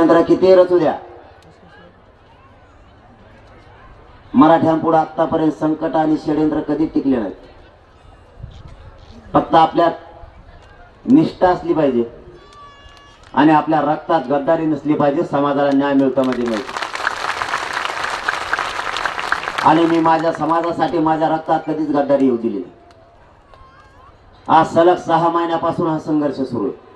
षडयंत्र किती रचू द्या? मराठ्यांपुढे आतापर्यंत संकट आणि षडयंत्र कधी टिकले नाही फक्त आपल्यात निष्ठा असली पाहिजे आणि आपल्या रक्तात गद्दारी नसली पाहिजे समाजाला न्याय मिळतो म्हणजे मध्ये मिळतो आणि मी माझ्या समाजासाठी माझ्या रक्तात कधीच गद्दारी येऊ दिली नाही. आज सलग सहा महिन्यापासून हा संघर्ष सुरू आहे.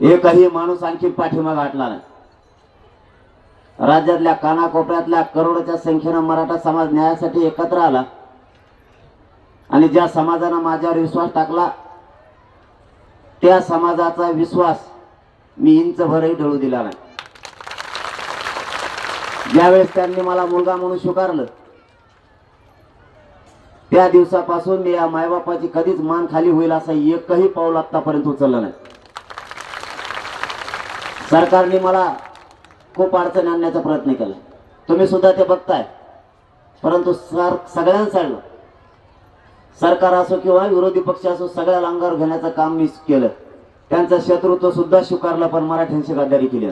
एकही माणूस आणखी पाठीमाग हटला नाही. राज्यातल्या कानाकोपऱ्यातल्या करोडच्या संख्येनं मराठा समाज न्यायासाठी एकत्र आला आणि ज्या समाजानं माझ्यावर विश्वास टाकला त्या समाजाचा विश्वास मी इंचभरही ढळू दिला नाही. ज्यावेळेस त्यांनी मला मुलगा म्हणून स्वीकारलं त्या दिवसापासून मी या मायबापाची कधीच मान खाली होईल असा एकही पाऊल आतापर्यंत उचललं नाही. सरकारने मला खूप अडचण आणण्याचा प्रयत्न केला. तुम्ही सुद्धा ते बघताय. परंतु सर सगळ्यांसाठी सरकार असो किंवा विरोधी पक्ष असो सगळ्या अंगावर घेण्याचं काम मी केलं. त्यांचा शत्रुत्व सुद्धा स्वीकारलं पण मराठ्यांशी गद्दारी केली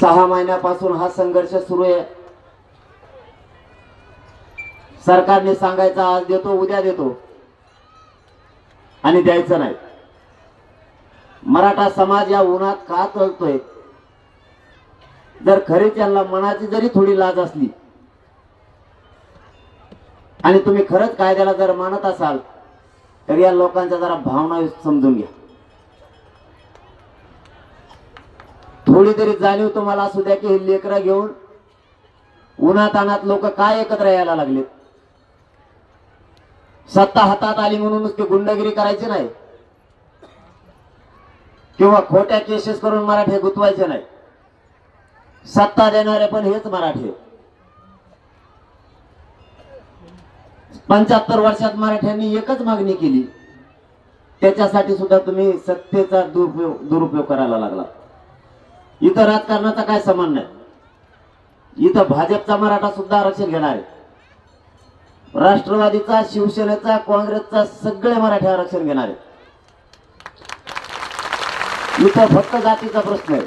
सहा महिन्यापासून हा संघर्ष सुरू आहे. सरकारने सांगायचं आज देतो उद्या देतो. आणि द्यायचं नाही. मराठा समाज या उन्हात का चलतोय जर खरे त्यांना मनाची जरी थोडी लाज असली आणि तुम्ही खरंच कायद्याला जर मानत असाल तर या लोकांच्या जरा भावना समजून घ्या. थोडी तरी जाणीव तुम्हाला असू द्या की हे लेकरं घेऊन उन्हातानात लोक काय एकत्र यायला लागलेत? सत्ता हातात आली म्हणून नुसती गुंडगिरी करायची नाही. किंवा खोट्या केसेस करून मराठे गुंतवायचे नाही. सत्ता देणारे पण हेच मराठी. पंच्याहत्तर वर्षात मराठ्यांनी एकच मागणी केली. त्याच्यासाठी सुद्धा तुम्ही सत्तेचा दुरुपयोग दुरुपयोग करायला लागला इथं राजकारणाचा काय समान नाही इथं भाजपचा मराठा सुद्धा आरक्षण घेणार आहे. राष्ट्रवादीचा शिवसेनेचा काँग्रेसचा सगळे मराठी आरक्षण घेणार आहे इथं फक्त जातीचा प्रश्न आहे.